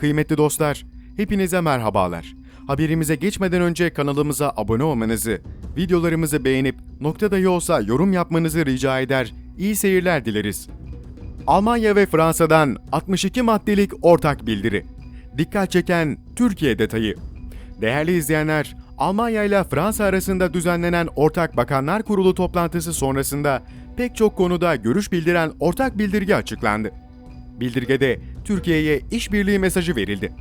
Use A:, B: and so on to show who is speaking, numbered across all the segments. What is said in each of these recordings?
A: Kıymetli dostlar, hepinize merhabalar. Haberimize geçmeden önce kanalımıza abone olmanızı, videolarımızı beğenip nokta dahi yorum yapmanızı rica eder, iyi seyirler dileriz. Almanya ve Fransa'dan 62 maddelik ortak bildiri. Dikkat çeken Türkiye detayı. Değerli izleyenler, Almanya ile Fransa arasında düzenlenen Ortak Bakanlar Kurulu toplantısı sonrasında pek çok konuda görüş bildiren ortak bildirge açıklandı. Bildirgede Türkiye'ye işbirliği mesajı verildi.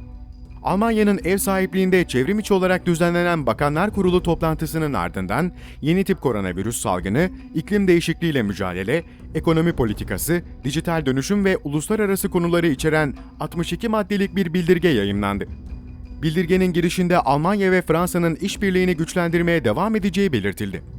A: Almanya'nın ev sahipliğinde çevrim içi olarak düzenlenen Bakanlar Kurulu toplantısının ardından yeni tip koronavirüs salgını, iklim değişikliğiyle mücadele, ekonomi politikası, dijital dönüşüm ve uluslararası konuları içeren 62 maddelik bir bildirge yayımlandı. Bildirgenin girişinde Almanya ve Fransa'nın işbirliğini güçlendirmeye devam edeceği belirtildi.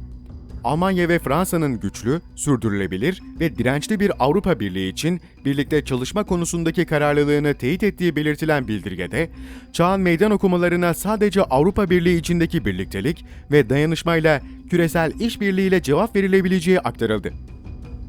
A: Almanya ve Fransa'nın güçlü, sürdürülebilir ve dirençli bir Avrupa Birliği için birlikte çalışma konusundaki kararlılığını teyit ettiği belirtilen bildirgede, çağın meydan okumalarına sadece Avrupa Birliği içindeki birliktelik ve dayanışmayla küresel işbirliğiyle cevap verilebileceği aktarıldı.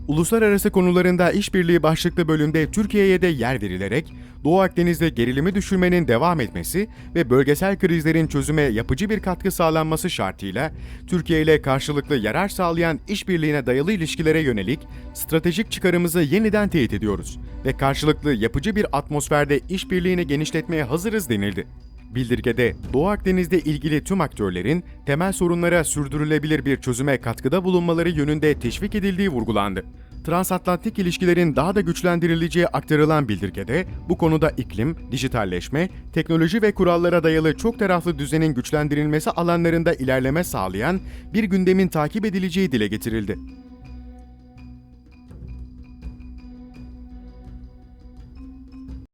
A: Uluslararası konularında işbirliği başlıklı bölümde Türkiye'ye de yer verilerek Doğu Akdeniz'de gerilimi düşürmenin devam etmesi ve bölgesel krizlerin çözüme yapıcı bir katkı sağlanması şartıyla Türkiye ile karşılıklı yarar sağlayan işbirliğine dayalı ilişkilere yönelik stratejik çıkarımızı yeniden teyit ediyoruz ve karşılıklı yapıcı bir atmosferde işbirliğini genişletmeye hazırız denildi. Bildirgede Doğu Akdeniz'de ilgili tüm aktörlerin temel sorunlara sürdürülebilir bir çözüme katkıda bulunmaları yönünde teşvik edildiği vurgulandı. Transatlantik ilişkilerin daha da güçlendirileceği aktarılan bildirgede bu konuda iklim, dijitalleşme, teknoloji ve kurallara dayalı çok taraflı düzenin güçlendirilmesi alanlarında ilerleme sağlayan bir gündemin takip edileceği dile getirildi.